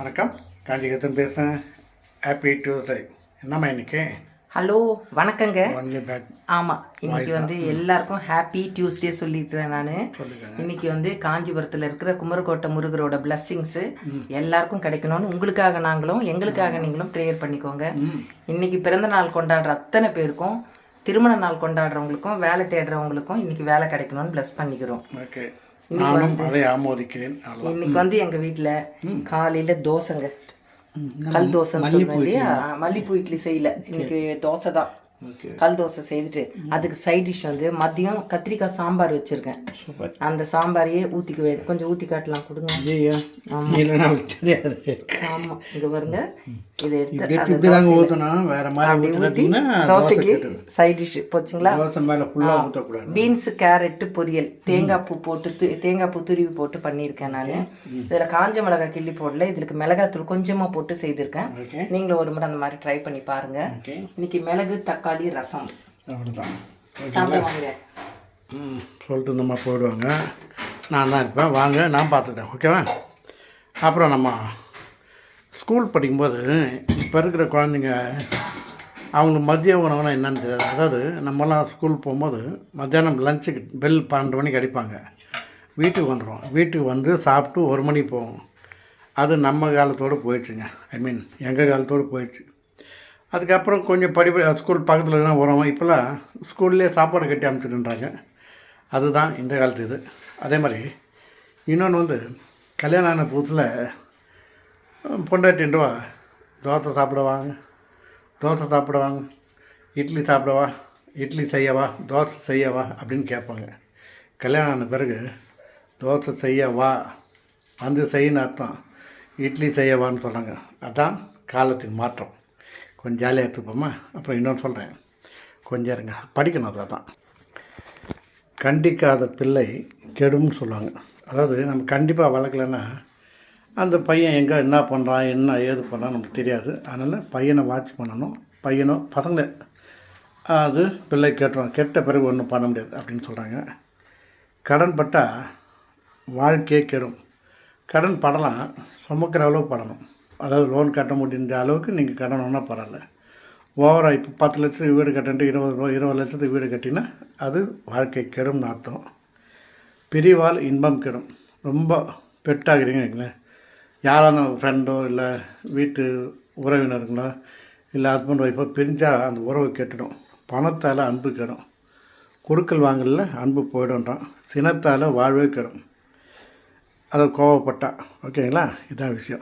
வணக்கம். காஞ்சிகத்தன் பேசுகிறேன் happy Tuesday என்னம்மா இன்னைக்கு? ஹலோ வணக்கங்க. ஆமாம் இன்னைக்கு வந்து எல்லாருக்கும் ஹாப்பி டியூஸ்டே சொல்லிட்டுறேன் நான். இன்னைக்கு வந்து காஞ்சிபுரத்தில் இருக்கிற குமரக்கோட்டை முருகரோட பிளஸ்ஸிங்ஸு எல்லாருக்கும் கிடைக்கணும்னு உங்களுக்காக நாங்களும் எங்களுக்காக நீங்களும் ப்ரேயர் பண்ணிக்கோங்க. இன்னைக்கு பிறந்த நாள் கொண்டாடுற அத்தனை பேருக்கும் திருமண நாள் கொண்டாடுறவங்களுக்கும் வேலை தேடுறவங்களுக்கும் இன்னைக்கு வேலை கிடைக்கணும்னு ப்ளஸ் பண்ணிக்கிறோம். ஓகே நானும் அதை ஆமோதிக்கிறேன் இன்னைக்கு வந்து எங்கள் வீட்டில் காலையில் தோசைங்க. கல் தோசைன்னு சொல்லுவேன் இல்லையா? மல்லிப்பூ இட்லி செய்யல. இன்னைக்கு தோசை தான். கல் தோசை செய்துட்டு அதுக்கு சைட் டிஷ் வந்து மதியம் கத்திரிக்காய் சாம்பார் வச்சிருக்கேன். அந்த சாம்பாரையே ஊற்றிக்க கொஞ்சம் ஊற்றி காட்டலாம் கொடுங்க. ஐயா இல்லைன்னா தெரியாது. ஆமா. இங்க பாருங்க. இதை எடுத்து இப்படி அந்த இப்படி தாங்க ஊற்றணும் வேற மாதிரி ஊற்றி தோசைக்கு சைட் டிஷ் போச்சுங்களா? தோசை மேலே ஃபுல்லாக ஊற்றக்கூடாது பீன்ஸ் கேரட்டு பொரியல். தேங்காய் பூ போட்டு தேங்காய் பூ துருவி போட்டு பண்ணியிருக்கேன் நான். இதில் காஞ்ச மிளகாய் கிள்ளி போடல. இதுக்கு மிளகாத்தூள் கொஞ்சமாக போட்டு செய்திருக்கேன். நீங்களும் ஒரு முறை அந்த மாதிரி ட்ரை பண்ணி பாருங்க. இன்னைக்கு மிளகு தக்காளி ரசம். அவ்வளோதான் சாப்பிடுவாங்க ம் சொல்லிட்டு இருந்தம்மா போயிடுவாங்க நான் தான் இருப்பேன். வாங்க நான் பார்த்துக்கிறேன். ஓகேவா? அப்புறம் நம்ம ஸ்கூல் படிக்கும்போது இப்போ இருக்கிற குழந்தைங்க அவங்களுக்கு மதிய உணவுனா என்னன்னு தெரியாது. அதாவது நம்மலாம் ஸ்கூல் போகும்போது மத்தியானம் லஞ்சுக்கு பெல் பன்னெண்டு மணிக்கு அடிப்பாங்க. வீட்டுக்கு வந்துடும் வீட்டுக்கு வந்து சாப்பிட்டு ஒரு மணிக்கு போவோம் அது நம்ம காலத்தோடு போயிடுச்சுங்க. ஐ மீன் எங்கள் காலத்தோடு போயிடுச்சு. அதுக்கப்புறம் கொஞ்சம் படிப்பு ஸ்கூல் பக்கத்தில் தான் வரும். இப்போல்லாம் ஸ்கூல்லே சாப்பாடு கட்டி அமைச்சிட்டுன்றாங்க அதுதான் இந்த காலத்து இது. அதே மாதிரி இன்னொன்று வந்து கல்யாணம் ஆன புதுசில் பொண்டாட்டின்றவா தோசை சாப்பிடவாங்க தோசை சாப்பிடுவாங்க இட்லி சாப்பிடவா இட்லி செய்யவா தோசை செய்யவா அப்படின்னு கேட்பாங்க. கல்யாணம் ஆன பிறகு தோசை செய்யவா வந்து செய்யணும் அர்த்தம். இட்லி செய்யவான்னு சொன்னாங்க அதான் காலத்தின் மாற்றம். கொஞ்சம் ஜாலியாக எடுத்துப்போமா? அப்புறம் இன்னொன்று சொல்கிறேன் கொஞ்சம் இருங்க. படிக்கணும் அதை தான். கண்டிக்காத பிள்ளை கெடும்னு சொல்லுவாங்க. அதாவது நம்ம கண்டிப்பாக வளர்க்கலன்னா அந்த பையன் எங்கே என்ன பண்ணுறான் என்ன ஏது பண்ணுறான் நமக்கு தெரியாது. அதனால் பையனை வாட்ச் பண்ணணும். பையனோ பசங்க அது பிள்ளை கேட்டுருவாங்க கெட்ட பிறகு ஒன்றும் பண்ண முடியாது அப்படின்னு சொல்கிறாங்க கடன் பட்டால் வாழ்க்கையே கெடும். கடன் படலாம் சுமக்கிற அளவுக்கு படணும். அதாவது லோன் கட்ட முடிஞ்ச அளவுக்கு நீங்கள் கடன் ஒன்றா பரவாயில்ல. ஓவராக இப்போ பத்து லட்சத்துக்கு வீடு கட்டிட்டு இருபது ரூபா இருபது லட்சத்துக்கு வீடு கட்டினா அது வாழ்க்கை கெடும்னு அர்த்தம். பிரிவால் இன்பம் கெடும். ரொம்ப பெட்டாகிறீங்க வைங்களேன். யாராவது ஃப்ரெண்டோ இல்லை வீட்டு உறவினருங்களோ இல்லை ஹஸ்பண்ட் ஒய்ஃபோ பிரிஞ்சால் அந்த உறவு கெட்டுடும். பணத்தால் அன்பு கெடும். குடுக்கல் வாங்கல அன்பு போயிடும்ன்றான். சினத்தால் வாழ்வே கெடும். அதை கோவப்பட்டா. ஓகேங்களா? இதான் விஷயம்.